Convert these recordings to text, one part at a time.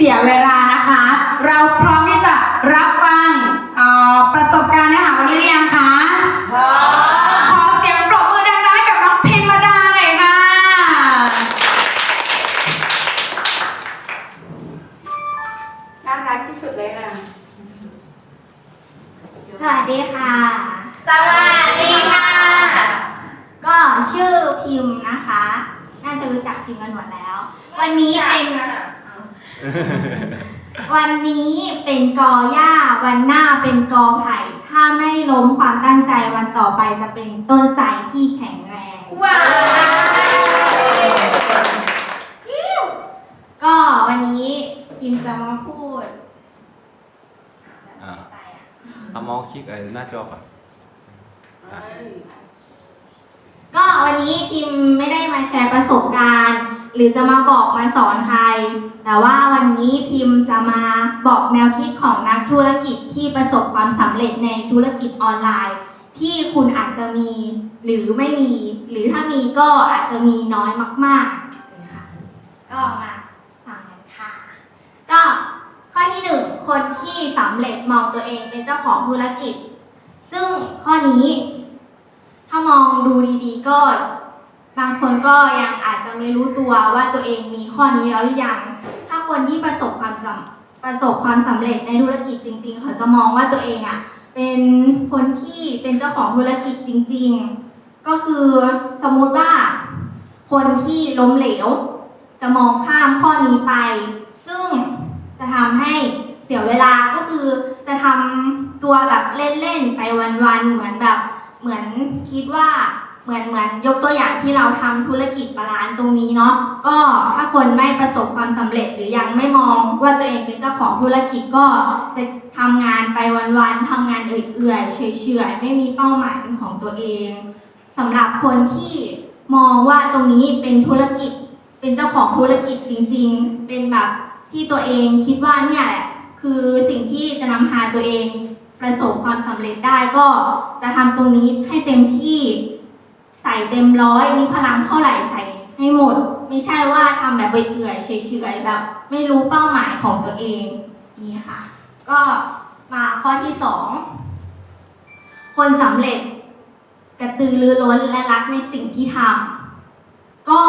เสียเวลานะคะ เราพร้อม เป็นกอหญ้า วันหน้าเป็นกอไผ่ ถ้าไม่ล้มความตั้งใจวันต่อไปจะเป็นต้นไทรที่แข็งแรง ว้าวก็วันนี้พิมพ์จะมาพูดอ่าเอาเมาส์คลิกไอ้หน้าจอก่อนอะ ก็วันนี้พิมไม่ได้มาแชร์ประสบการณ์ หรือจะมาบอกมาสอนใคร แต่ว่าวันนี้พิมจะมาบอกแนวคิดของนักธุรกิจที่ประสบความสำเร็จในธุรกิจออนไลน์ ที่คุณอาจจะมีหรือไม่มี หรือถ้ามีก็อาจจะมีน้อยมากๆนะคะก็มาฟังกันค่ะ ก็ข้อที่หนึ่งคนที่สำเร็จมองตัวเองเป็นเจ้าของธุรกิจ ซึ่งข้อนี้ ถ้ามองดูดีๆ ก็บางคนก็ยังอาจจะไม่รู้ตัวว่าตัวเองมีข้อนี้แล้วหรือยัง ถ้าคนที่ประสบความสำประสบความสำเร็จในธุรกิจจริง ๆ เขาจะมองว่าตัวเองอะเป็นคนที่เป็นเจ้าของธุรกิจจริง ๆ ก็คือสมมติว่าคนที่ล้มเหลว จะมองข้ามข้อนี้ไป ซึ่งจะทำให้เสียเวลาก็คือจะทำตัวแบบเล่นๆไปวันๆเหมือนแบบ เหมือนคิดว่าเหมือนเหมือนยกตัวอย่างที่เราทำธุรกิจบาลานซ์ตรงนี้เนาะก็ถ้าคนไม่ประสบความสำเร็จหรือยังไม่มองว่าตัวเองเป็นเจ้าของธุรกิจก็จะทำงานไปวันๆทำงานเอื่อยๆเฉยๆไม่มีเป้าหมายเป็นของตัวเองสำหรับคนที่มองว่าตรงนี้เป็นธุรกิจ เป็นเจ้าของธุรกิจจริง ๆ เป็นแบบที่ตัวเองคิดว่าเนี่ยแหละคือสิ่งที่จะนำพาตัวเอง ประสบความสำเร็จได้ก็จะทำตรงนี้ให้เต็มที่ใส่เต็มร้อยมีพลังเท่าไหร่ใส่ให้หมด ไม่ใช่ว่าทำแบบเอื่อยเฉยๆแบบ ไม่รู้เป้าหมายของตัวเองนี่ค่ะ ก็มาข้อที่สองคนสำเร็จกระตือรือร้นและรักในสิ่งที่ทำก็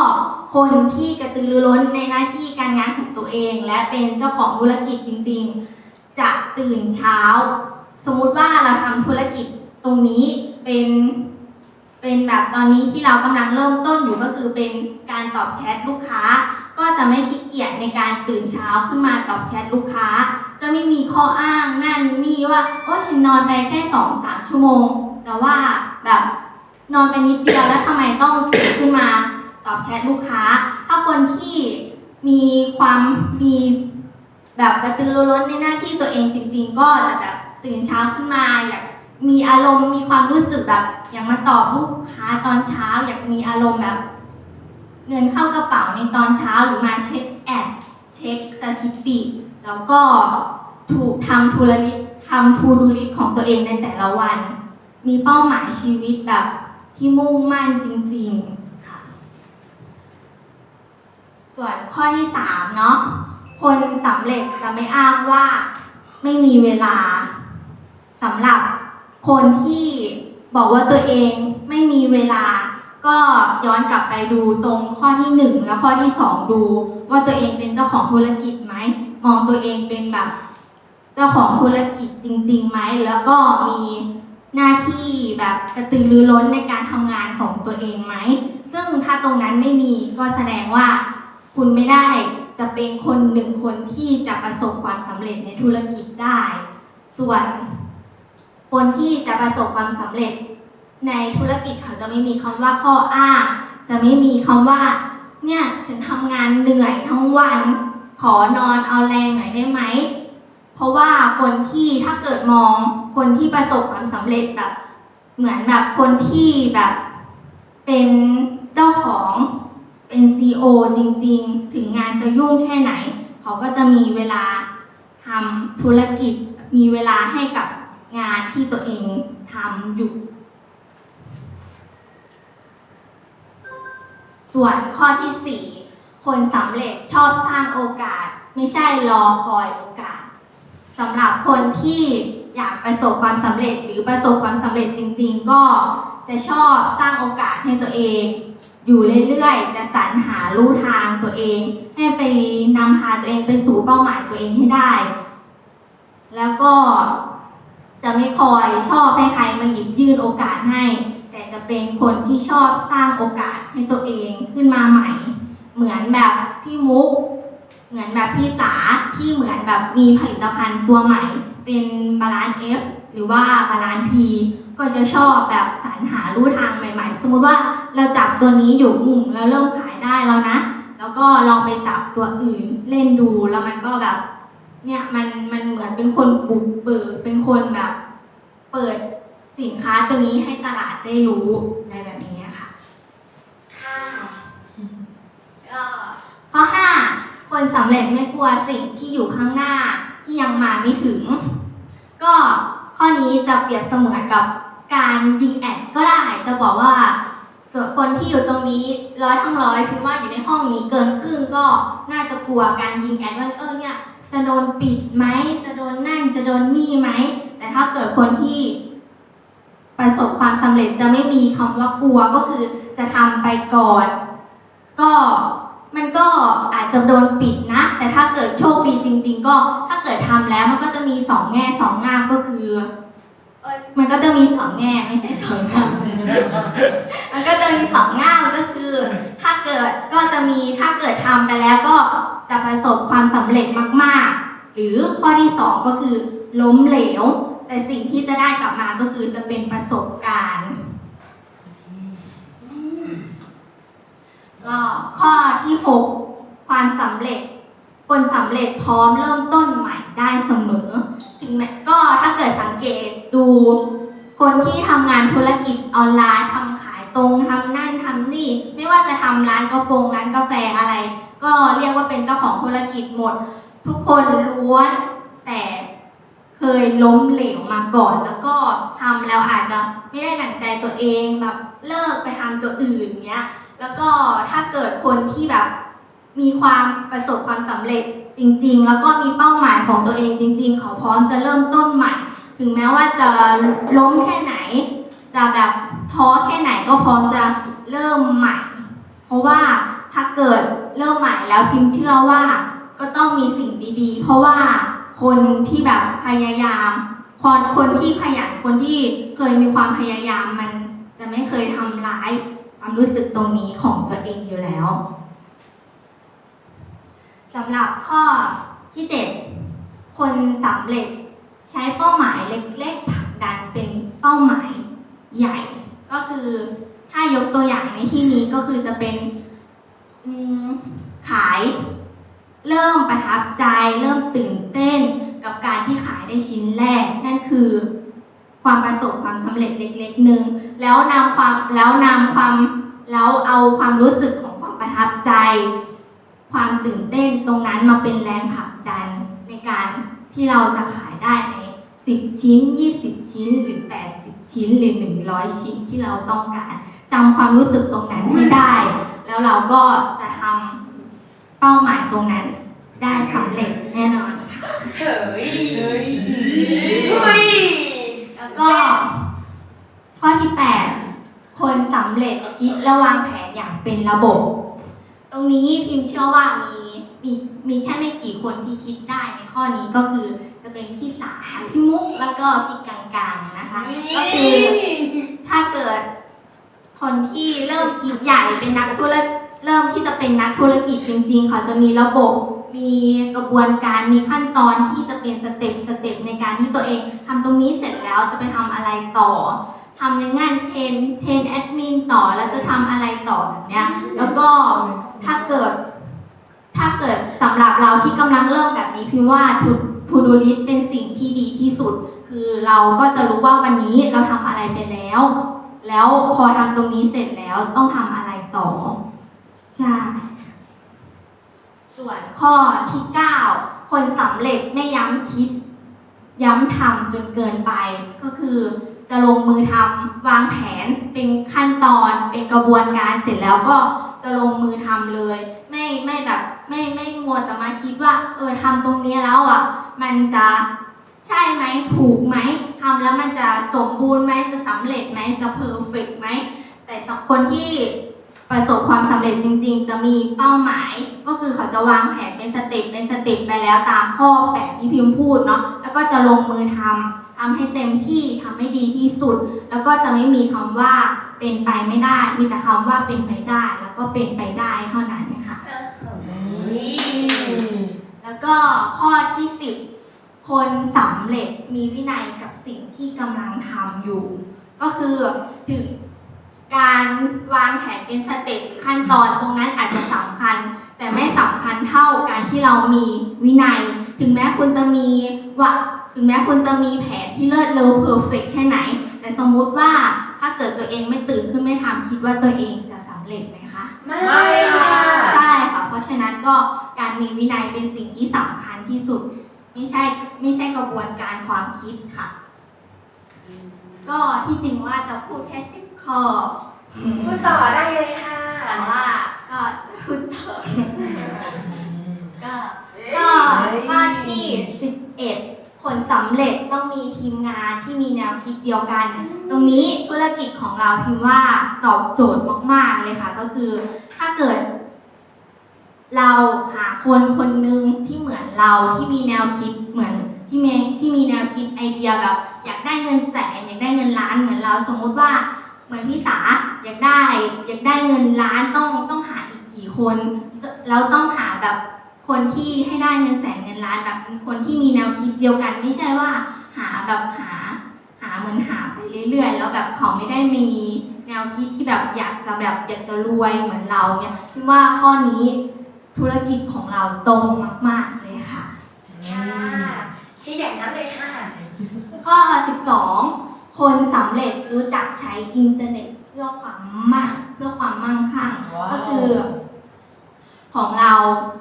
คนที่กระตือรือร้นในหน้าที่การงานของตัวเอง และเป็นเจ้าของธุรกิจจริง ๆ จะตื่นเช้า มมุติว่าเราทำธุรกิจตรงนี้เป็นเป็นแบบตอนนี้ที่เรากำลังเริ่มต้นอยู่ก็คือเป็นการตอบแชทลูกค้า ก็จะไม่ขี้เกียจในการตื่นเช้าขึ้นมาตอบแชทลูกค้า จะไม่มีข้ออ้างนั่นนี่ว่าโอ้ฉันนอนไปแค่สองสามชั่วโมง แต่ว่าแบบนอนไปนิดเดียวแล้วทำไมต้องตื่นขึ้นมาตอบแชทลูกค้า ถ้าคนที่มีความมีแบบกระตือรือร้นในหน้าที่ตัวเองจริง ๆ ก็จะแบบ ตื่นเช้าขึ้นมาอยากมีอารมณ์มีความรู้สึกแบบอยากมาตอบลูกค้าตอนเช้า อยากมีอารมณ์แบบ เงินเข้ากระเป๋าในตอนเช้าหรือมาเช็คแอดเช็คสถิติ แล้วก็ถูกทำทูลลิทำทูดูลิสของตัวเองในแต่ละวัน มีเป้าหมายชีวิตแบบที่มุ่งมั่นจริงๆค่ะส่วนข้อที่สามเนาะคนสำเร็จจะไม่อ้างว่าไม่มีเวลา สำหรับคนที่บอกว่าตัวเองไม่มีเวลา ก็ย้อนกลับไปดูตรงข้อที่หนึ่งและข้อที่สองดู ว่าตัวเองเป็นเจ้าของธุรกิจไหมมองตัวเองเป็นแบบเจ้าของธุรกิจจริงๆไหมแล้วก็มีหน้าที่แบบกระตือรือร้นในการทำงานของตัวเองไหม ซึ่งถ้าตรงนั้นไม่มีก็แสดงว่าคุณไม่ได้จะเป็นคนหนึ่งคนที่จะประสบความสำเร็จในธุรกิจได้ ส่วน คนที่จะประสบความสำเร็จ ในธุรกิจเขาจะไม่มีคำว่าข้ออ้าง จะไม่มีคำว่า เนี่ยฉันทำงานเหนื่อยทั้งวัน ขอนอนเอาแรงหน่อยได้ไหม เพราะว่าคนที่ถ้าเกิดมองคนที่ประสบความสำเร็จแบบ เหมือนแบบคนที่แบบ เป็นเจ้าของเป็นซีอจริง ๆ ถึงงานจะยุ่งแค่ไหน เขาก็จะมีเวลาทำธุรกิจมีเวลาให้กับ งานที่ตัวเองทำอยู่ ส่วนข้อที่4คนสำเร็จชอบสร้างโอกาส ไม่ใช่รอคอยโอกาสสำหรับคนที่อยากประสบความสำเร็จหรือประสบความสำเร็จจริง ๆ ก็จะชอบสร้างโอกาสให้ตัวเอง อยู่เรื่อยๆ จะสรรหาลู่ทางตัวเอง ให้ไปนำพาตัวเองไปสู่เป้าหมายตัวเองให้ได้ แล้วก็ จะไม่คอยชอบให้ใครมาหยิบยื่นโอกาสให้ แต่จะเป็นคนที่ชอบสร้างโอกาสให้ตัวเองขึ้นมาใหม่ เหมือนแบบพี่มุก เหมือนแบบพี่สาที่เหมือนแบบมีผลิตภัณฑ์ตัวใหม่ เป็นบาลานซ์ F หรือว่าบาลานซ์ P ก็จะชอบแบบสรรหาลู่ทางใหม่ ๆ สมมติว่าเราจับตัวนี้อยู่อืมแล้วเริ่มขายได้แล้วนะ แล้วก็ลองไปจับตัวอื่นเล่นดูแล้วมันก็แบบ เนี่ยมันมันเหมือนเป็นคนบุกเบิกเป็นคนแบบ เปิดสินค้าตัวนี้ให้ตลาดได้รู้อะไรแบบนี้ค่ะค่ะก็ข้อห้าคนสำเร็จไม่กลัวสิ่งที่อยู่ข้างหน้าที่ยังมาไม่ถึง ก็ข้อนี้จะเปรียบเสมือนกับการยิงแอดก็ได้จะบอกว่าส่วนคนที่อยู่ตรงนี้ร้อยทั้งร้อยพิมพ์ว่าอยู่ในห้องนี้เกินครึ่งก็น่าจะกลัวการยิงแอดว่าเออเนี่ย จะโดนปิดไหม จะโดนนั่น จะโดนนี่ไหม แต่ถ้าเกิดคนที่ประสบความสำเร็จจะไม่มีคำว่ากลัวก็คือจะทำไปก่อน ก็มันก็อาจจะโดนปิดนะ แต่ถ้าเกิดโชคดีจริง ๆ ก็ถ้าเกิดทำแล้วมันก็จะมีสองแง่สองงามก็คือ มันก็จะมีสองแง่ไม่ใช่สองงามมันก็จะมีสองง่ามก็คือ ถ้าเกิดก็จะมีถ้าเกิดทำไปแล้วก็จะประสบความสำเร็จมากๆ หรือข้อที่สองก็คือล้มเหลว แต่สิ่งที่จะได้กลับมาก็คือจะเป็นประสบการณ์ ก็ข้อที่หกความสำเร็จ คนสำเร็จพร้อมเริ่มต้นใหม่ได้เสมอ ถึงแม้ก็ถ้าเกิดสังเกตดู คนที่ทำงานธุรกิจออนไลน์ทำขายตรงทำนั่นทำนี่ ไม่ว่าจะทำร้านกาแฟร้านกาแฟอะไร ก็เรียกว่าเป็นเจ้าของธุรกิจหมด ทุกคนล้วนแต่เคยล้มเหลวมาก่อน แล้วก็ทำแล้วอาจจะไม่ได้หนังใจตัวเองแบบเลิกไปทำตัวอื่นเนี้ย แล้วก็ถ้าเกิดคนที่แบบ มีความประสบความสำเร็จจริง ๆ แล้วก็มีเป้าหมายของตัวเองจริง ๆ เขาพร้อมจะเริ่มต้นใหม่ ถึงแม้ว่าจะล้มแค่ไหน จะแบบท้อแค่ไหนก็พร้อมจะเริ่มใหม่ เพราะว่าถ้าเกิดเริ่มใหม่แล้วพิมพ์เชื่อว่าก็ต้องมีสิ่งดีๆ เพราะว่าคนที่แบบพยายามคนคนที่ขยันคนที่เคยมีความพยายามมันจะไม่เคยทำร้ายความรู้สึกตรงนี้ของตัวเองอยู่แล้ว สำหรับข้อที่ 7 คนสำเร็จใช้เป้าหมายเล็กๆผลักดันเป็นเป้าหมายใหญ่ ก็คือถ้ายกตัวอย่างในที่นี้ก็คือจะเป็นขาย เริ่มประทับใจ เริ่มตื่นเต้นกับการที่ขายได้ชิ้นแรก นั่นคือความประสบความสำเร็จเล็กๆหนึ่งแล้วนำความแล้วนำความแล้วเอาความรู้สึกของความประทับใจ ความตื่นเต้นตรงนั้นมาเป็นแรงผลักดันในการที่เราจะขายได้ใน 10 ชิ้น 20 ชิ้นหรือ 80 ชิ้นหรือ 100 ชิ้นที่เราต้องการจำความรู้สึกตรงนั้นให้ได้ แล้วเราก็จะทำเป้าหมายตรงนั้นได้สำเร็จแน่นอนค่ะเฮ้ยเฮ้ยเฮ้ยแล้วก็ ข้อที่ 8 คนสำเร็จคิดและวางแผนอย่างเป็นระบบ ตรงนี้พิมพ์เชื่อว่ามีมีมีแค่ไม่กี่คนที่คิดได้ในข้อนี้ก็คือจะเป็นพี่สาพี่มุกแล้วก็พี่กังกางนะคะ ก็คือถ้าเกิดคนที่เริ่มคิดใหญ่เป็นนักธุรเริ่มที่จะเป็นนักธุรกิจจริง ๆ เขาจะมีระบบมีกระบวนการมีขั้นตอนที่จะเป็นสเต็ปสเต็ปในการที่ตัวเองทำตรงนี้เสร็จแล้วจะไปทำอะไรต่อ ทำในงานเทรนเทรนแอดมินต่อแล้วจะทำอะไรต่อแบบเนี้ย แล้วก็ถ้าเกิด ถ้าเกิดสำหรับเราที่กำลังเริ่มแบบนี้พิมพ์ว่าทูทูดูลิสเป็นสิ่งที่ดีที่สุด คือเราก็จะรู้ว่าวันนี้เราทำอะไรไปแล้ว แล้วพอทำตรงนี้เสร็จแล้วต้องทำอะไรต่อใช่ส่วนข้อที่ 9 คนสำเร็จไม่ย้ำคิด ย้ำทำจนเกินไปก็คือ จะลงมือทำวางแผนเป็นขั้นตอนเป็นกระบวนการเสร็จแล้วก็จะลงมือทำเลย ไม่ไม่แบบไม่ไม่มัวแต่มาคิดว่า เออทำตรงนี้แล้วอะ มันจะใช่ไหมถูกไหมทำแล้วมันจะสมบูรณ์ไหมจะสำเร็จไหมจะเพอร์เฟกไหมแต่สักคนที่ ประสบความสำเร็จจริง ๆ จะมีเป้าหมาย ก็คือเขาจะวางแผนเป็นสเต็ปเป็นสเต็ปไปแล้วตามข้อแปดที่พิมพ์พูดเนาะแล้วก็จะลงมือทำทำให้เต็มที่ทำให้ดีที่สุด แล้วก็จะไม่มีคำว่าเป็นไปไม่ได้ มีแต่คำว่าเป็นไปได้ แล้วก็เป็นไปได้เท่านั้นค่ะแล้วก็ข้อที่สิบคนสำเร็จมีวินัยกับสิ่งที่กำลังทำอยู่ ก็คือถึง การวางแผนเป็นสเต็ปหรือขั้นตอนตรงนั้นอาจจะสำคัญ แต่ไม่สำคัญเท่าการที่เรามีวินัย ถึงแม้คุณจะมีว่าถึงแม้คุณจะมีแผนที่เลิศเลอเพอร์เฟกแค่ไหน แต่สมมุติว่าถ้าเกิดตัวเองไม่ตื่นขึ้นไม่ทำคิดว่าตัวเองจะสำเร็จไหมคะ ไม่ค่ะใช่ค่ะเพราะฉะนั้นก็การมีวินัยเป็นสิ่งที่สำคัญที่สุด ไม่ใช่ไม่ใช่กระบวนการความคิดค่ะ ก็ที่จริงว่าจะพูดแค่สิบข้อพูดต่อได้เลยค่ะ แต่ว่าก็จะพูดต่อก็ก็ข้อที่สิบเอ็ดผลสำเร็จต้องมีทีมงานที่มีแนวคิดเดียวกัน ตรงนี้ธุรกิจของเราพิมพ์ว่าตอบโจทย์มากๆเลยค่ะ ก็คือถ้าเกิด เราหาคนคนหนึ่งที่เหมือนเราที่มีแนวคิดเหมือน ที่มีที่มีแนวคิดไอเดียแบบ อยากได้เงินแสนอยากได้เงินล้านเหมือนเราสมมุติว่าเหมือนพี่สาอยากได้อยากได้เงินล้านต้องต้องหาอีกกี่คนแล้วต้องหาแบบคนที่ให้ได้เงินแสนเงินล้านแบบคนที่มีแนวคิดเดียวกัน ไม่ใช่ว่าหาแบบหาหาเหมือนหาไปเรื่อยๆ แล้วแบบเขาไม่ได้มีแนวคิดที่แบบอยากจะแบบอยากจะรวยเหมือนเราเนี่ยคิดว่าข้อนี้ธุรกิจของเราตรงมาก ๆเลยค่ะค่ะ ชี้อย่างนั้นเลยค่ะ ข้อ 12 คนสำเร็จรู้จักใช้อินเทอร์เน็ตเพื่อความมั่งเพื่อความมั่งคั่งก็คือ ของเรา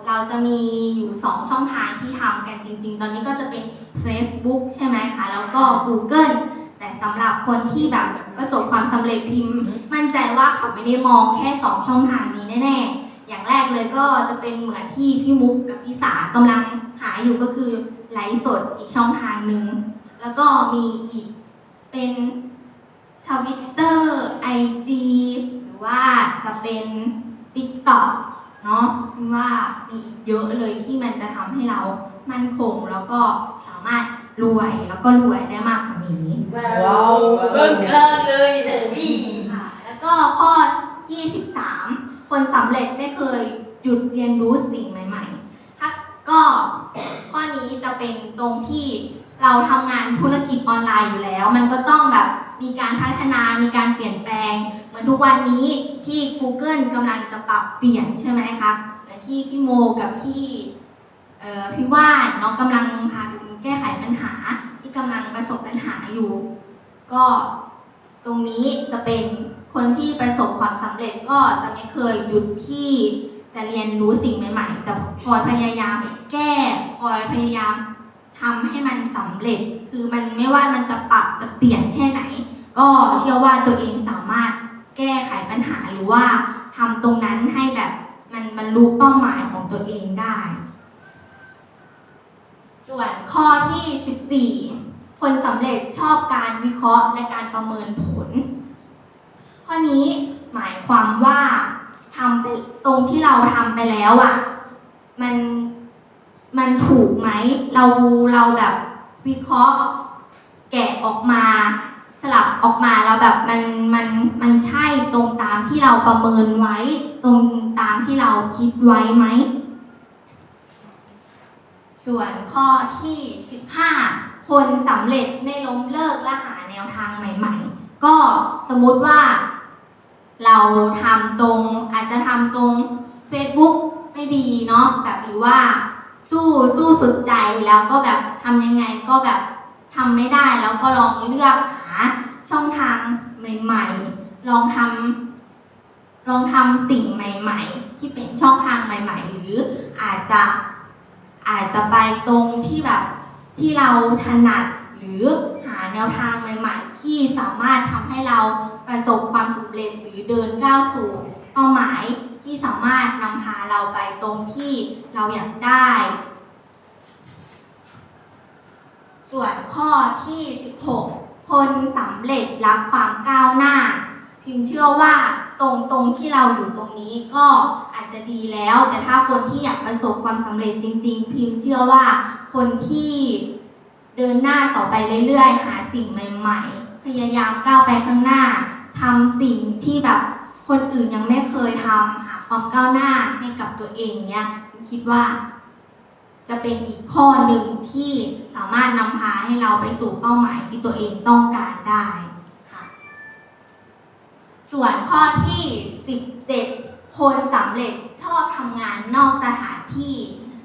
เราจะมีอยู่สองช่องทางที่ทำกันจริง ๆ ตอนนี้ก็จะเป็น Facebook ใช่ไหมคะ แล้วก็ Google แต่สำหรับคนที่แบบประสบความสำเร็จพิมพ์ มั่นใจว่าเขาไม่ได้มองแค่สองช่องทางนี้แน่ ๆ อย่างแรกเลยก็จะเป็นเหมือนที่พี่มุกกับพี่สากำลังหาอยู่ก็คือ ไลฟ์สดอีกช่องทางหนึ่ง แล้วก็มีอีกเป็นทวิตเตอร์ไอจีหรือว่าจะเป็น TikTok เนาะว่ามีอีกเยอะเลยที่มันจะทำให้เรามั่นคงแล้วก็สามารถรวยแล้วก็รวยได้มากกว่านี้ว้าวเบิ่งข้างเลยโอ้ยค่ะแล้วก็ข้อ 23 คนสำเร็จไม่เคยหยุดเรียนรู้สิ่งใหม่ๆถ้า ก็ข้อนี้จะเป็นตรงที่เราทำงานธุรกิจออนไลน์อยู่แล้ว มันก็ต้องแบบมีการพัฒนามีการเปลี่ยนแปลง เหมือนทุกวันนี้ที่ Google กำลังจะปรับเปลี่ยนใช่ไหมคะที่พี่โมกับพี่พี่ว่านเน้องกำลังพากันแก้ไขปัญหาที่กำลังประสบปัญหาอยู่ ก็ตรงนี้จะเป็นคนที่ประสบความสำเร็จก็จะไม่เคยหยุดที่ จะเรียนรู้สิ่งใหม่ ๆ จะคอยพยายาม แก้คอยพยายามทำให้มันสำเร็จ คือมันไม่ว่ามันจะปรับจะเปลี่ยนแค่ไหน ก็เชื่อว่าตัวเองสามารถแก้ไขปัญหาหรือว่าทำตรงนั้นให้แบบมันบรรลุเป้าหมายของตัวเองได้ ส่วนข้อที่ 14คนสำเร็จชอบการวิเคราะห์และการประเมินผล ข้อนี้หมายความว่า ทำไปตรงที่เราทำไปแล้วอะ่ะ มันมันถูกไหม เราเราแบบวิเคราะห์แกะออกมาสลับออกมาแล้วแบบมันมันมันใช่ตรงตามที่เราประเมินไว้ ตรงตามที่เราคิดไว้ไหม ส่วนข้อที่ 15 คนสำเร็จไม่ล้มเลิกและหาแนวทางใหม่ ๆ ก็สมมติว่า เราทำตรงอาจจะทำตรง Facebook ไม่ดีเนาะแบบหรือว่าสู้สู้สุดใจแล้วก็แบบทำยังไงก็แบบทำไม่ได้แล้วก็ลองเลือกหาช่องทางใหม่ๆ ลองทำลองทำสิ่งใหม่ ๆ ที่เป็นช่องทางใหม่ ๆ หรืออาจจะอาจจะไปตรงที่แบบที่เราถนัด หรือหาแนวทางใหม่ๆ ที่สามารถทำให้เราประสบความสำเร็จหรือเดินก้าวสู่เป้าหมายที่สามารถนำพาเราไปตรงที่เราอยากได้ ส่วนข้อที่ 16 คนสำเร็จรับความก้าวหน้า พิมเชื่อว่าตรงตรงที่เราอยู่ตรงนี้ก็อาจจะดีแล้ว แต่ถ้าคนที่อยากประสบความสำเร็จจริง ๆ พิมพ์เชื่อว่าคนที่ เดินหน้าต่อไปเรื่อยๆ หาสิ่งใหม่ๆ พยายามก้าวไปข้างหน้าทำสิ่งที่แบบคนอื่นยังไม่เคยทำหาความก้าวหน้าให้กับตัวเองเนี่ยคิดว่า จะเป็นอีกข้อหนึ่งที่สามารถนำพาให้เราไปสู่เป้าหมายที่ตัวเองต้องการได้ค่ะส่วนข้อที่ 17 คนสำเร็จชอบทำงานนอกสถานที่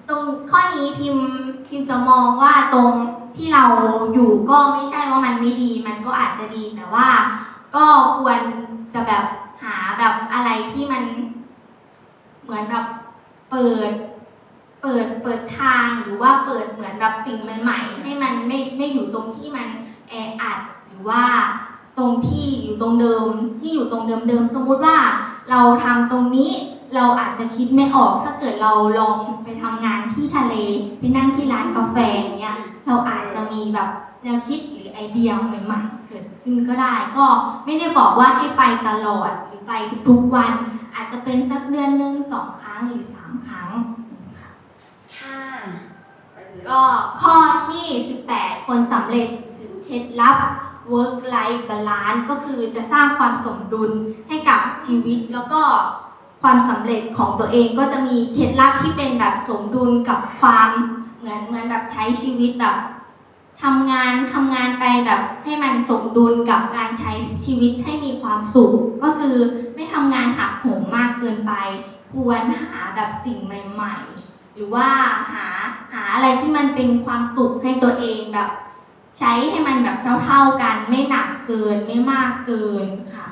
ตรงข้อนี้พิมพิมจะมองว่าตรง ที่เราอยู่ก็ไม่ใช่ว่ามันไม่ดี มันก็อาจจะดีแต่ว่า ก็ควรจะแบบหาแบบอะไรที่มัน เหมือนแบบเปิด เปิดเปิดทางหรือว่าเปิดเหมือนแบบสิ่งใหม่ๆให้มันไม่ไม่อยู่ตรงที่มันแออัดหรือว่าตรงที่อยู่ตรงเดิมที่อยู่ตรงเดิมๆสมมุติว่าเราทำตรงนี้ เราอาจจะคิดไม่ออกถ้าเกิดเราลองไปทำงานที่ทะเลไปนั่งที่ร้านกาแฟอย่างเงี้ยเราอาจจะมีแบบแนวคิดหรือไอเดียใหม่ๆเกิดขึ้นก็ได้ก็ไม่ได้บอกว่าให้ไปตลอดหรือไปทุกๆวัน อาจจะเป็นสักเดือนหนึ่งสองครั้งหรือสามครั้งค่ะค่ะก็ข้อที่ 18 คนสำเร็จถือเคล็ดลับ work life balance ก็คือจะสร้างความสมดุลให้กับชีวิตแล้วก็ ความสำเร็จของตัวเองก็จะมีเคล็ดลับที่เป็นแบบสมดุลกับความเหมือนเหมือนแบบใช้ชีวิตแบบทำงานทำงานไปแบบให้มันสมดุลกับการใช้ชีวิตให้มีความสุข ก็คือไม่ทำงานหักโหมมากเกินไป ควรหาแบบสิ่งใหม่ ๆ หรือว่าหาหาอะไรที่มันเป็นความสุขให้ตัวเองแบบ ใช้ให้มันแบบเท่าๆกัน ไม่หนักเกินไม่มากเกินค่ะ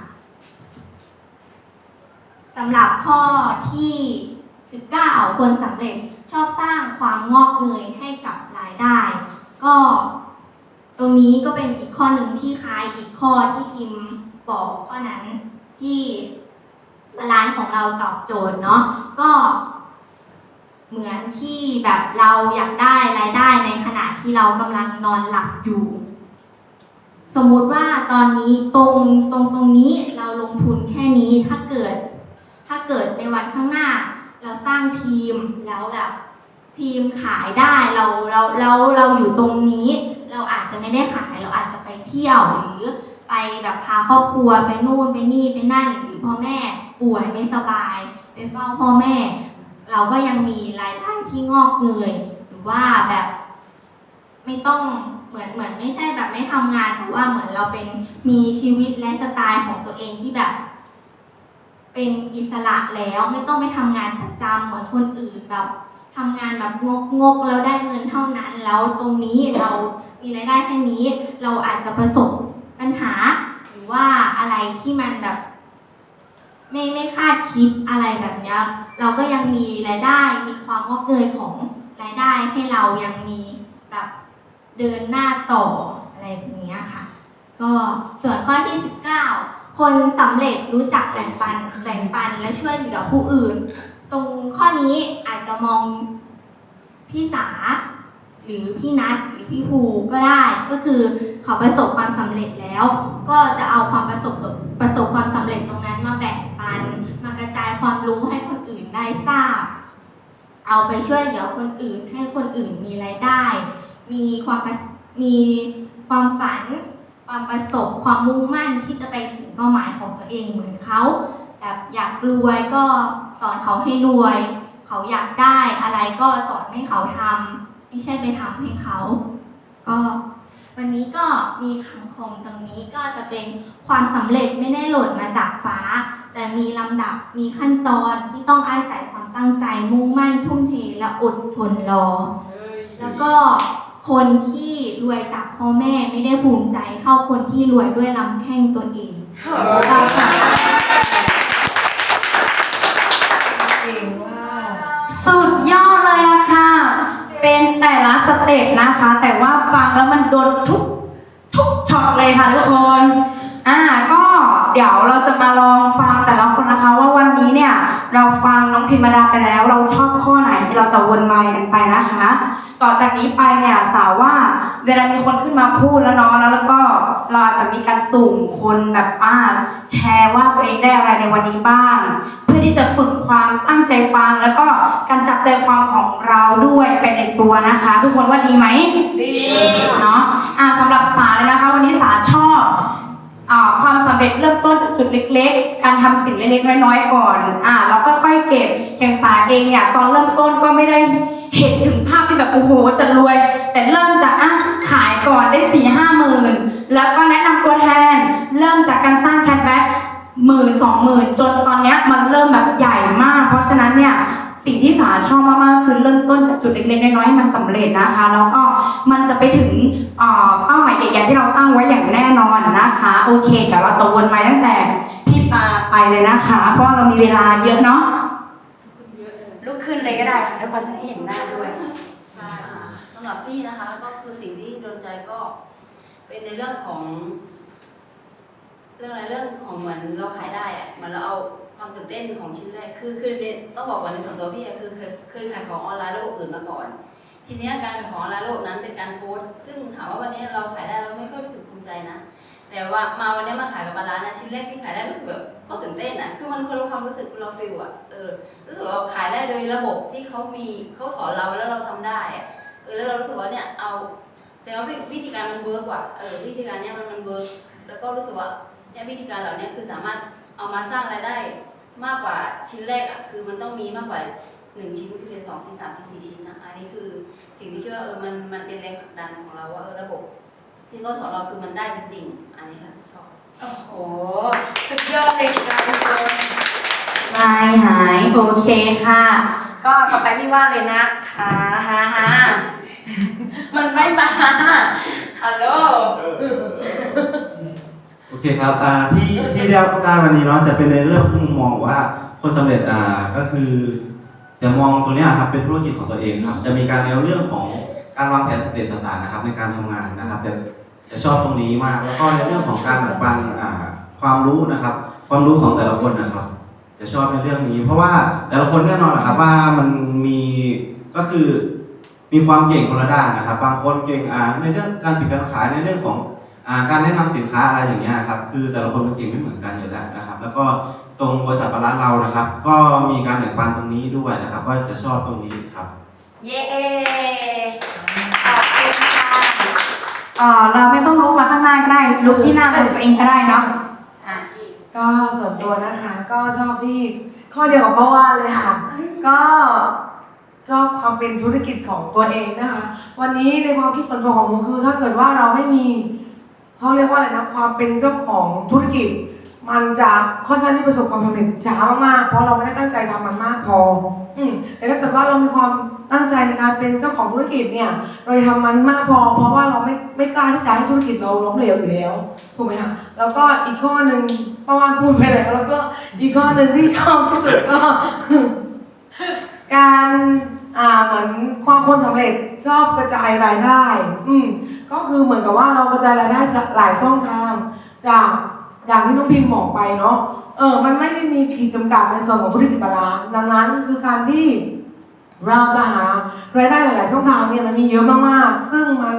สำหรับข้อที่ 19 คนสำเร็จชอบสร้างความงอกเงยให้กับรายได้ ก็ตรงนี้ก็เป็นอีกข้อหนึ่งที่คล้ายอีกข้อที่พิมพ์บอกข้อนั้นที่บาลานซ์ของเราตอบโจทย์เนาะก็เหมือนที่แบบเราอยากได้รายได้ในขณะที่เรากำลังนอนหลับอยู่ สมมุติว่าตอนนี้ตรงตรงตรงนี้เราลงทุนแค่นี้ถ้าเกิด ถ้าเกิดในวันข้างหน้า เราสร้างทีมแล้วแบบทีมขายได้เราเราเราเราอยู่ตรงนี้ เราอาจจะไม่ได้ขายเราอาจจะไปเที่ยวหรือไปแบบพาครอบครัวไปนู่นไปนี่ไปนั่นหรือพ่อแม่ป่วยไม่สบาย ไปเฝ้าพ่อแม่ เราก็ยังมีรายได้ที่งอกเงยหรือว่าแบบ ไม่ต้องเหมือนเหมือนไม่ใช่แบบไม่ทำงานแต่ว่าเหมือนเราเป็นมีชีวิตและสไตล์ของตัวเองที่แบบ เป็นอิสระแล้วไม่ต้องไปทำงานประจำเหมือนคนอื่นแบบทำงานแบบงกงกแล้วได้เงินเท่านั้นแล้วตรงนี้เรามีรายได้แค่นี้ เราอาจจะประสบปัญหา หรือว่าอะไรที่มันแบบ ไม่ไม่คาดคิดอะไรแบบเนี้ยเราก็ยังมีรายได้มีความงอกเงยของรายได้ให้เรายังมีแบบเดินหน้าต่ออะไรแบบนี้ค่ะ ก็ส่วนข้อที่ 19 คนสำเร็จรู้จักแบ่งปันแบ่งปันและช่วยเหลือผู้อื่น ตรงข้อนี้อาจจะมองพี่สา หรือพี่นัทหรือพี่ภูก็ได้ก็คือเขาประสบความสำเร็จแล้ว ก็จะเอาความประสบประสบความสำเร็จตรงนั้นมาแบ่งปัน มากระจายความรู้ให้คนอื่นได้ทราบ เอาไปช่วยเหลือคนอื่นให้คนอื่นมีรายได้ มีความมีความฝัน ความประสบความมุ่งมั่นที่จะไปถึงเป้าหมายของตัวเองเหมือนเขาแบบอยากรวยก็สอนเขาให้รวย เขาอยากได้อะไรก็สอนให้เขาทำไม่ใช่ไปทำให้เขา ก็วันนี้ก็มีคำคมตรงนี้ก็จะเป็นความสำเร็จไม่ได้หล่นมาจากฟ้า แต่มีลำดับมีขั้นตอนที่ต้องอาศัยความตั้งใจมุ่งมั่นทุ่มเทและอดทนรอ แล้วก็ คนที่รวยจากพ่อแม่ไม่ได้ภูมิใจเท่าคนที่รวยด้วยลำแข้งตัวเองเราสามารถเก่งมากสุดยอดเลยอะค่ะ เป็นแต่ละสเต็ปนะคะ แต่ว่าฟังแล้วมันโดนทุกทุกช็อตเลยค่ะทุกคน อ่าก็เดี๋ยวเราจะมาลองฟังแต่ละคนนะคะว่าวันนี้เนี่ย เราฟังน้องพิมดาไปแล้ว เราชอบข้อไหนเราจะวนไมค์กันไปนะคะ ต่อจากนี้ไปเนี่ยสาวว่าเวลามีคนขึ้นมาพูดแล้วเนาะแล้วแล้วก็เราอาจจะมีการสุ่มคนแบบอ่าแชร์ว่าตัวเองได้อะไรในวันนี้บ้าง เพื่อที่จะฝึกความตั้งใจฟัง แล้วก็การจับใจความของเราด้วยไปในตัวนะคะ ทุกคนว่าดีไหมดีเนาะอ่าสำหรับสาเลยนะคะ วันนี้สาชอบอ่า ความสำเร็จเริ่มต้นจากจุดเล็ก ๆ การทำสิ่งเล็กๆน้อยๆก่อนอ่าแล้วค่อยๆเก็บอย่างสาเองเนี่ยตอนเริ่มต้นก็ไม่ได้เห็นถึงภาพที่แบบโอ้โหจะรวย แต่เริ่มจากอะขายก่อนได้สี่ห้าหมื่นแล้วก็แนะนำตัวแทน เริ่มจากการสร้างแคทแบ็คหมื่นสองหมื่นจนตอนเนี้ยมันเริ่มแบบใหญ่มาก เพราะฉะนั้นเนี่ย สิ่งที่สาชอบมากๆคือเริ่มต้นจากจุดเล็กๆน้อยๆให้มันสำเร็จนะคะ แล้วก็มันจะไปถึงเอ่อเป้าหมายใหญ่ๆที่เราตั้งไว้อย่างแน่นอนนะคะ โอเคเดี๋ยวเราจะวนมาตั้งแต่พี่ปาไปเลยนะคะ เพราะว่าเรามีเวลาเยอะเนาะลุกขึ้นเลยก็ได้ค่ะทุกคนจะได้เห็นหน้าด้วยสำหรับพี่นะคะก็คือสิ่งที่โดนใจก็เป็นในเรื่องของ เรื่องอะไรเรื่องของเหมือนเราขายได้อะเหมือนเราเอา ความตื่นเต้นของชิ้นแรกคือคือเต้องบอกก่อนในส่วนตัวพี่อะคือเคยเคยขายของออนไลน์ระบบอื่นมาก่อน ทีเนี้ยการขายของออนไลน์ระบบนั้นเป็นการโพสต์ซึ่งถามว่าวันนี้เราขายได้เราไม่ค่อยรู้สึกภูมิใจนะ แต่ว่ามาวันนี้มาขายกับบาลานนะชิ้นแรกที่ขายได้รู้สึกแบบก็ตื่นเต้นอะคือมันคนละความรู้สึกคนละฟิลอะเออรู้สึกว่าขายได้โดยระบบที่เขามีเขาสอนเราแล้วเราทำได้อะเออแล้วเรารู้สึกว่าเนี่ยเอาแต่ว่าวิธีการมันเวิร์กว่ะเออวิธีการเนี้ยมันมันเวิร์กแล้วก็รู้สึกว่าเนี่ยวิธีการเหล่านี้คือสามารถเอามาสร้างรายได้ มากกว่าชิ้นแรกอะคือมันต้องมีมากกว่าหนึ่งชิ้นคือเป็นสองชิ้นสามชิ้นสี่ชิ้นนะอันนี้คือสิ่งที่คิดว่าเออมันมันเป็นแรงผลักดันของเราว่าเออระบบ ที่เขาสอนเราคือมันได้จริง ๆ อันนี้ค่ะที่ชอบโอ้โหสุดยอดเลยค่ะทุกคนหายหายโอเคค่ะ ก็ต่อไปพี่ว่าเลยนะคะฮ่าฮ่ามันไม่มาฮัลโหล โอเคครับอ่าที่ที่ได้ได้วันนี้เนาะจะเป็นในเรื่องมุมมองว่าคนสำเร็จอ่าก็คือ จะมองตัวเนี้ยครับเป็นธุรกิจของตัวเองครับ จะมีการแนวเรื่องของการวางแผนสเต็ปต่างๆนะครับ ในการทำงานนะครับจะจะชอบตรงนี้มาก แล้วก็ในเรื่องของการแบ่งปันอ่าความรู้นะครับ ความรู้ของแต่ละคนนะครับ จะชอบในเรื่องนี้ เพราะว่าแต่ละคนแน่นอนนะครับว่ามันมีก็คือมีความเก่งคนละด้านนะครับ บางคนเก่งอ่าในเรื่องการปิดการขายในเรื่องของ การแนะนำสินค้าอะไรอย่างเงี้ยครับคือแต่ละคนมันเก่งไม่เหมือนกันอยู่แล้วนะครับ แล้วก็ตรงบริษัทบาลานซ์เรานะครับ ก็มีการแบ่งปันตรงนี้ด้วยนะครับ ก็จะชอบตรงนี้ครับ เย้ขอบคุณค่ะเอ่อเราไม่ต้องลุกมาข้างหน้าก็ได้ลุกที่หน้าของตัวเองก็ได้เนาะอะก็ส่วนตัวนะคะ ก็ชอบที่ข้อเดียวกับป้าว่านเลยค่ะ ก็ชอบความเป็นธุรกิจของตัวเองนะคะ วันนี้ในความคิดส่วนตัวของหนูคือ ถ้าเกิดว่าเราไม่มี เขาเรียกว่าอะไรนะความเป็นเจ้าของธุรกิจ มันจะค่อนข้างที่ประสบความสำเร็จช้ามากๆเพราะเราไม่ได้ตั้งใจทำมันมากพอ อืมแต่ถ้าเกิดว่าเรามีความตั้งใจในการเป็นเจ้าของธุรกิจเนี่ย เราจะทำมันมากพอ เพราะว่าเราไม่ไม่กล้าที่จะให้ธุรกิจเราล้มเหลวอยู่แล้วถูกไหมคะแล้วก็อีกข้อหนึ่งเมื่อวานพูดไปแล้วแล้วก็อีกข้อหนึ่งที่ชอบที่สุดก็ การอ่าเหมือนความคนสำเร็จ ชอบกระจายรายได้ อืมก็คือเหมือนกับว่าเรากระจายรายได้หลายช่องทาง จากอย่างที่น้องพิมบอกไปเนาะเออ มันไม่ได้มีขีดจำกัดในส่วนของธุรกิจบาลานซ์ดังนั้นคือการที่เราจะหารายได้หลาย ๆ ช่องทางเนี่ยมันมีเยอะมาก ๆ ซึ่งมัน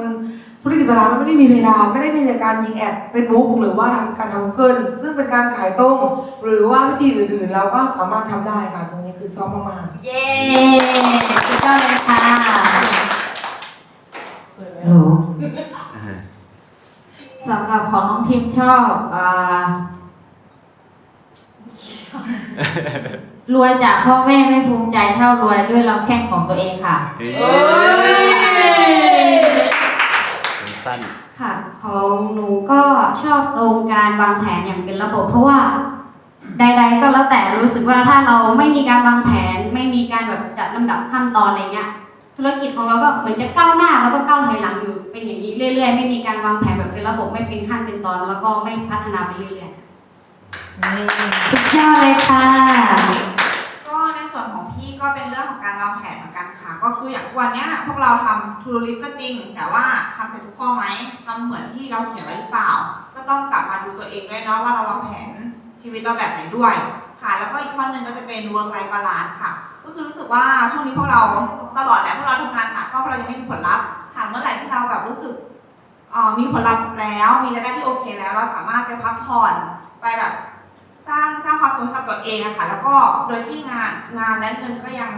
ธุรกิจเวลามันไม่ได้มีเพดานไม่ได้มีในการยิงแอดเฟซบุ๊กหรือว่าทำการทำเกินซึ่งเป็นการขายตรงหรือว่าวิธีอื่น ๆ เราก็สามารถทำได้ค่ะตรงนี้คือซอฟต์มากๆเย้สุดยอดเลยค่ะ หมหนูสำหรับของน้องพิมชอบอ่ารวยจากพ่อแม่ไม่ภูมิใจเท่ารวยด้วยลำแข้งของตัวเองค่ะ เฮ้ยเอ้ยสั้นค่ะ ของหนูก็ชอบตรงการวางแผนอย่างเป็นระบบเพราะว่า ใด ๆ ก็แล้วแต่รู้สึกว่าถ้าเราไม่มีการวางแผน ไม่มีการแบบจัดลำดับขั้นตอนอะไรเงี้ย ธุรกิจของเราก็เหมือนจะก้าวหน้าแล้วก็ก้าวถอยหลังอยู่เป็นอย่างนี้เรื่อย ๆ ไม่มีการวางแผนแบบเป็นระบบไม่เป็นขั้นเป็นตอน แล้วก็ไม่พัฒนาไปเรื่อยๆสุดยอดเลยค่ะ ก็ในส่วนของพี่ก็เป็นเรื่องของการวางแผนเหมือนกันค่ะ ก็คืออย่างวันเนี้ยพวกเราทำทูริสก็จริง แต่ว่าทำเสร็จทุกข้อไหมทำเหมือนที่เราเขียนไว้หรือเปล่า ก็ต้องกลับมาดูตัวเองด้วยเนาะว่าเราวางแผนชีวิตเราแบบไหนด้วยค่ะ แล้วก็อีกข้อหนึ่งก็จะเป็น work life balance ค่ะ ก็คือรู้สึกว่าช่วงนี้พวกเราตลอดแหล้วพวกเราทำงานหนักเพราะเรายังไม่มีผลลัพธ์ค่ะเมื่อไหร่ที่เราแบบรู้สึกมีผลลัพธ์แล้วมีรายได้ที่โอเคแล้ว เราสามารถไปพักผ่อนไปแบบสร้างสร้างความสุขกับตัวเองอะค่ะแล้วก็โดยที่งานงานและเงินก็ยัง